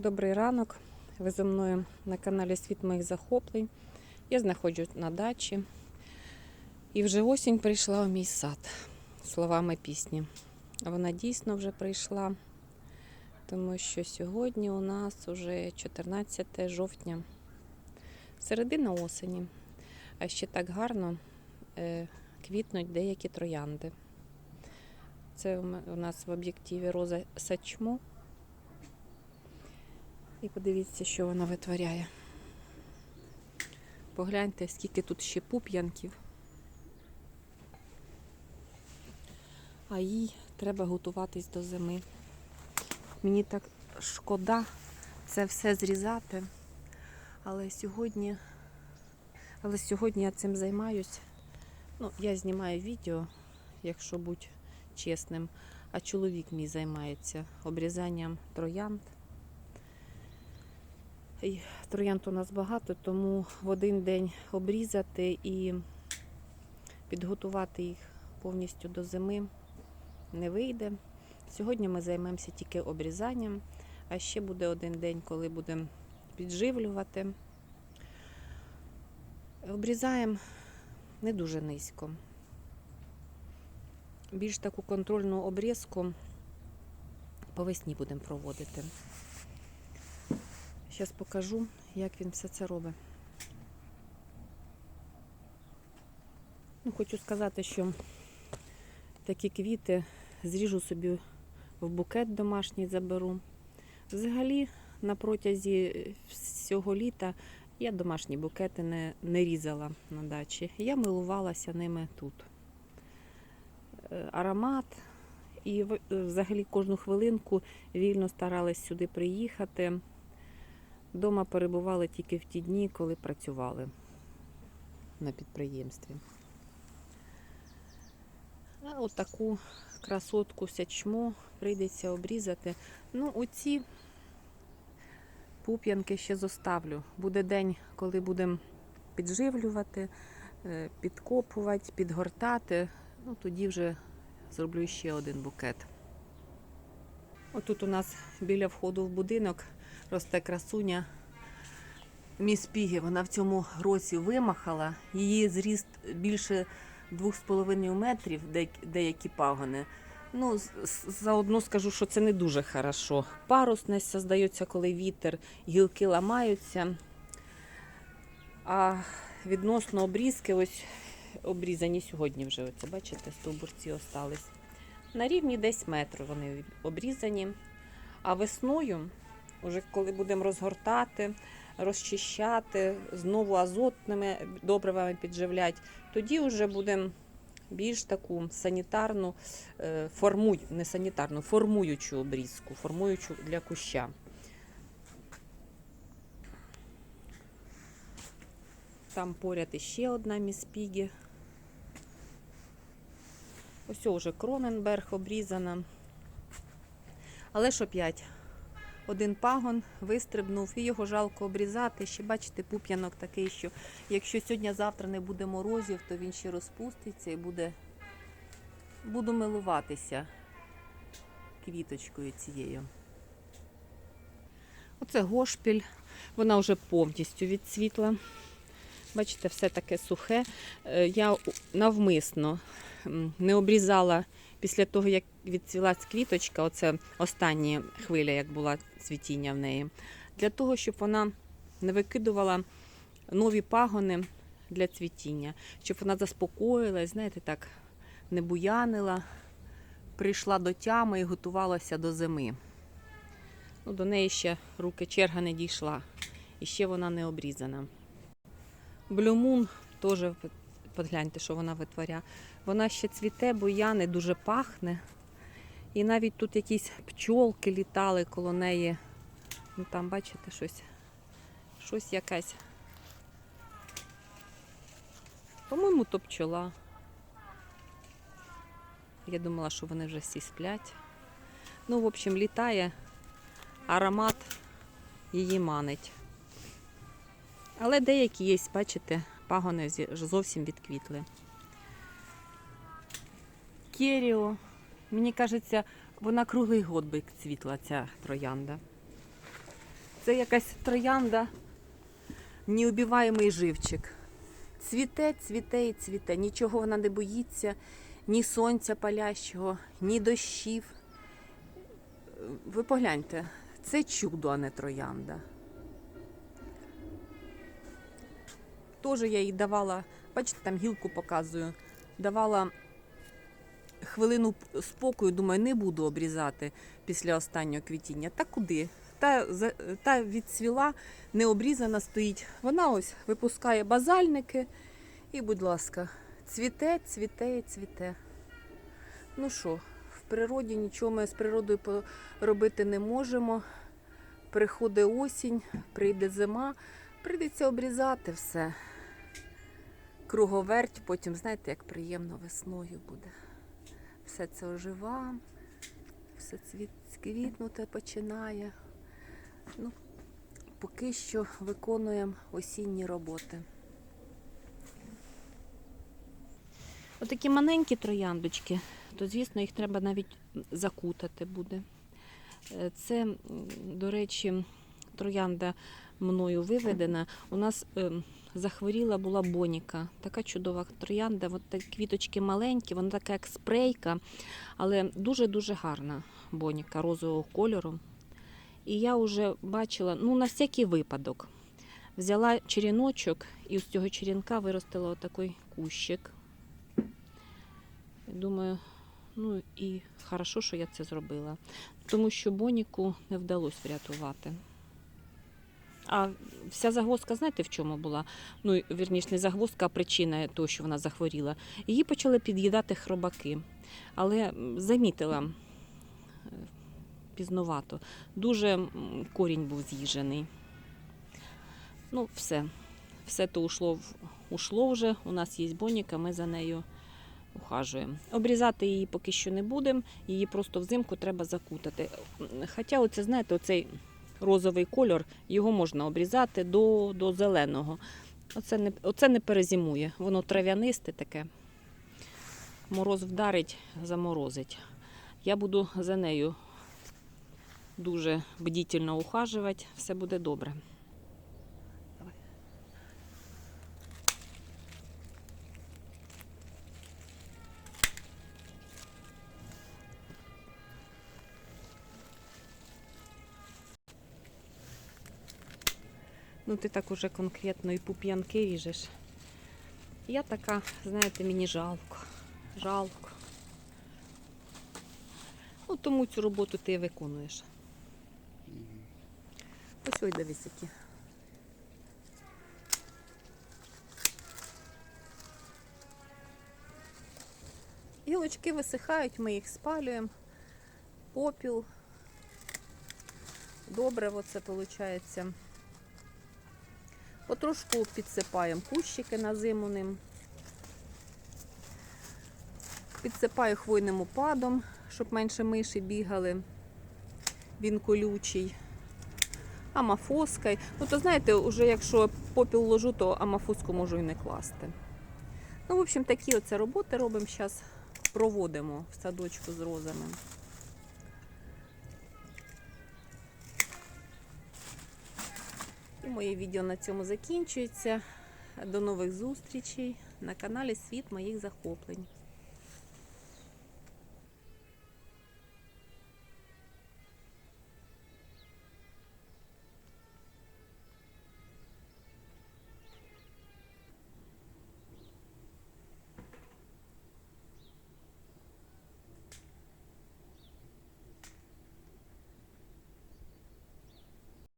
Добрий ранок. Ви зі мною на каналі Світ моїх захоплень. Я знаходжусь на дачі. І вже осінь прийшла у мій сад словами пісні. Вона дійсно вже прийшла, тому що сьогодні у нас вже 14 жовтня, середина осені. А ще так гарно е, квітнуть деякі троянди. Це у нас в об'єктиві роза сачмо. І подивіться, що вона витворяє. Погляньте, скільки тут ще пуп'янків. А їй треба готуватись до зими. Мені так шкода це все зрізати. Але сьогодні, але сьогодні я цим займаюсь. Ну, я знімаю відео, якщо бути чесним. А чоловік мій займається обрізанням троянд. Троянд у нас багато, тому в один день обрізати і підготувати їх повністю до зими не вийде. Сьогодні ми займемося тільки обрізанням, а ще буде один день, коли будемо підживлювати. Обрізаємо не дуже низько. Більш таку контрольну обрізку по весні будемо проводити. Зараз покажу, як він все це робить. Ну, хочу сказати, що такі квіти зріжу собі в букет домашній заберу. Взагалі, на протязі всього літа я домашні букети не, не різала на дачі. Я милувалася ними тут. Е, Аромат. І взагалі кожну хвилинку вільно старалась сюди приїхати. Дома перебували тільки в ті дні, коли працювали на підприємстві. А отаку красотку сячмо прийдеться обрізати. Ну, оці пуп'янки ще зоставлю. Буде день, коли будемо підживлювати, е, підкопувати, підгортати. Ну, тоді вже зроблю ще один букет. Отут у нас біля входу в будинок росте красуня міс Пігі. Вона в цьому році вимахала. Її зріст більше 2,5 метрів, деякі- пагони. Ну, заодно скажу, що це не дуже хорошо. Парусність здається, коли вітер, гілки ламаються. А відносно обрізки, ось обрізані сьогодні вже. Оце, бачите, стовбурці остались. На рівні десь метру вони обрізані. А весною Уже коли будемо розгортати, розчищати, знову азотними добривами підживляти, тоді вже будемо більш таку санітарну, е, формуй, не санітарну, формуючу обрізку, формуючу для куща. Там поряд іще одна міспігі. Ось вже Кроненберг обрізана. Але ж опять один пагон вистрибнув, і його жалко обрізати. Ще бачите, пуп'янок такий, що якщо сьогодні-завтра не буде морозів, то він ще розпуститься і буде. Буду милуватися квіточкою цією. Оце гошпіль. Вона вже повністю відцвітла. Бачите, все таке сухе. Е, Я навмисно не обрізала після того, як відцвіла квіточка, оце остання хвиля, як була цвітіння в неї, для того, щоб вона не викидувала нові пагони для цвітіння, щоб вона заспокоїлась, знаєте, так, не буянила, прийшла до тями і готувалася до зими. Ну, до неї ще руки черга не дійшла, і ще вона не обрізана. Блюмун теж погляньте, що вона витворяє. Вона ще цвіте, буяне, дуже пахне. І навіть тут якісь пчолки літали коло неї. Ну там, бачите, щось, щось якась. По-моєму, то пчола. Я думала, що вони вже всі сплять. Ну, в общем, літає, аромат її манить. Але деякі є, бачите, пагони зовсім відквітли. Керіо. Мені кажеться, вона круглий год би цвітла ця троянда. Це якась троянда, неубиваємий живчик. Цвіте, цвіте і цвіте. Нічого вона не боїться, ні сонця палящого, ні дощів. Ви погляньте, це чудо, а не троянда. Теж я їй давала, бачите, там гілку показую, давала хвилину спокою, думаю, не буду обрізати після останнього квітіння. Та куди? Та, та відцвіла, не обрізана стоїть. Вона ось випускає базальники і, будь ласка, цвіте, цвіте цвіте. Ну що, в природі нічого ми з природою робити не можемо. Приходить осінь, прийде зима, прийдеться обрізати все. Круговерть, потім, знаєте, як приємно весною буде. Все це ожива, все цвіт, квітнути починає. Ну, поки що виконуємо осінні роботи. Отакі маленькі трояндочки, то звісно їх треба навіть закутати буде. Е, Це, до речі, троянда мною виведена. У нас ем, захворіла була боніка. Така чудова троянда. От такі квіточки маленькі, вона така як спрейка, але дуже-дуже гарна боніка розового кольору. І я вже бачила, ну на всякий випадок. Взяла черіночок і з цього черінка виростила отакий кущик. Думаю, ну і хорошо, що я це зробила. Тому що Боніку не вдалося врятувати. А вся загвоздка, знаєте, в чому була? Ну, вірніше, не загвоздка, а причина того, що вона захворіла. Її почали під'їдати хробаки. Але замітила е, пізновато. Дуже корінь був з'їжений. Ну, все. Все то ушло, ушло вже. У нас є боніка, ми за нею ухажуємо. Обрізати її поки що не будемо, її просто взимку треба закутати. Хоча, оце, знаєте, оцей розовий кольор, його можна обрізати до, до зеленого. Оце не, оце не перезимує. Воно трав'янисте таке. Мороз вдарить, заморозить. Я буду за нею дуже бдітельно ухажувати, все буде добре. Ну, ти так уже конкретно і пуп'янки ріжеш. Я така, знаєте, мені жалко. Жалко. Ну, тому цю роботу ти виконуєш. Ось ой, дивись які. Гілочки висихають, ми їх спалюємо. Попіл. Добре, оце виходить. Потрошку підсипаємо кущики на зиму ним. Підсипаю хвойним опадом, щоб менше миші бігали. Він колючий. Амафоскою. Ну, то знаєте, вже якщо попіл ложу, то амафоску можу і не класти. Ну, в общем, такі оце роботи робимо зараз. Проводимо в садочку з розами. І моє відео на цьому закінчується. До нових зустрічей на каналі Світ моїх захоплень.